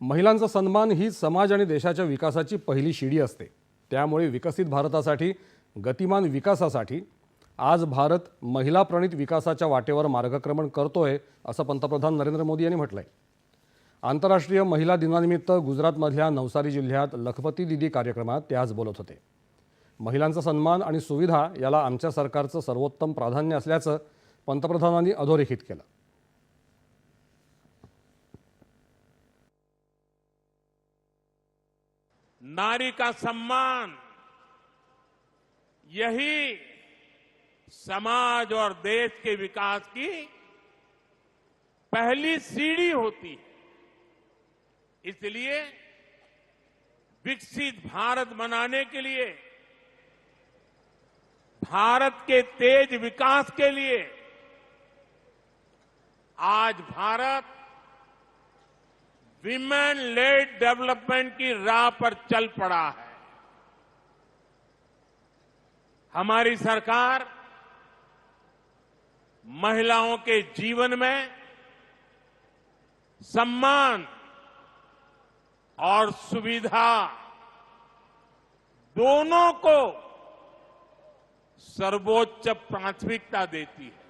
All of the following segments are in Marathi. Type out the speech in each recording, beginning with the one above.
महिलांचा सन्मान ही समाज आणि देशाच्या विकासाची पहिली शिडी असते. त्यामुळे विकसित भारतासाठी गतिमान विकासासाठी आज भारत महिला प्रणित विकासाच्या वाटेवर मार्गक्रमण करतोय असं पंतप्रधान नरेंद्र मोदी यांनी म्हटलंय. आंतरराष्ट्रीय महिला दिनानिमित्त गुजरातमधल्या नवसारी जिल्ह्यात लखपती दिदी कार्यक्रमात ते आज बोलत होते. महिलांचा सन्मान आणि सुविधा याला आमच्या सरकारचं सर्वोत्तम प्राधान्य असल्याचं पंतप्रधानांनी अधोरेखित केलं. नारी का सम्मान, यही समाज और देश के विकास की पहली सीढ़ी होती है। इसलिए विकसित भारत बनाने के लिए, भारत के तेज विकास के लिए आज भारत विमेन लेड डेवलपमेंट की राह पर चल पड़ा है। हमारी सरकार महिलाओं के जीवन में सम्मान और सुविधा दोनों को सर्वोच्च प्राथमिकता देती है।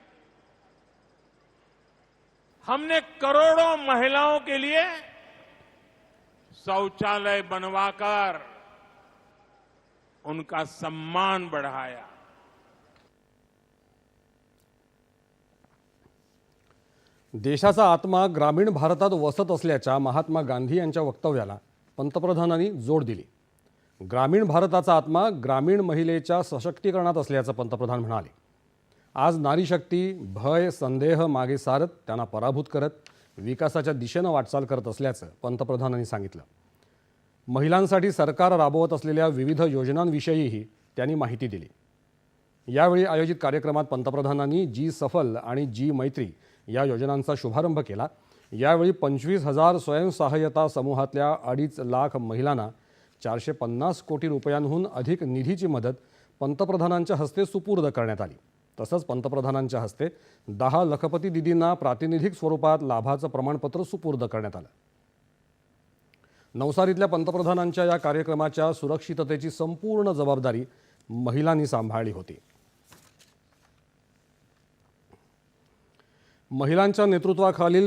हमने करोड़ों महिलाओं के लिए शौचालय बनवाकर उनका सम्मान बढ़ाया। देशाचा आत्मा ग्रामीण भारतात वसत असल्याच्या महात्मा गांधी यांच्या वक्तव्याला पंतप्रधानांनी जोड दिली. ग्रामीण भारताचा आत्मा ग्रामीण महिलेच्या सशक्तीकरणात असल्याचं पंतप्रधान म्हणाले. आज नारी शक्ती भय संदेह मागे सारत त्यांना पराभूत करत विकासाच्या दिशेनं वाटचाल करत असल्याचं पंतप्रधानांनी सांगितलं. महिलांसाठी सरकार राबवत असलेल्या विविध योजनांविषयीही त्यांनी माहिती दिली. यावेळी आयोजित कार्यक्रमात पंतप्रधानांनी जी सफल आणि जी मैत्री या योजनांचा शुभारंभ केला. यावेळी पंचवीस हजार स्वयंसहाय्यता समूहातल्या अडीच लाख महिलांना चारशे पन्नास कोटी रुपयांहून अधिक निधीची मदत पंतप्रधानांच्या हस्ते सुपूर्द करण्यात आली. तसंच पंतप्रधानांच्या हस्ते दहा लखपती दिदींना प्रातिनिधिक स्वरूपात लाभाचं प्रमाणपत्र सुपूर्द करण्यात आलं. नवसारीतल्या पंतप्रधानांच्या या कार्यक्रमाच्या सुरक्षिततेची संपूर्ण जबाबदारी महिलांनी सांभाळली होती. महिलांच्या नेतृत्वाखालील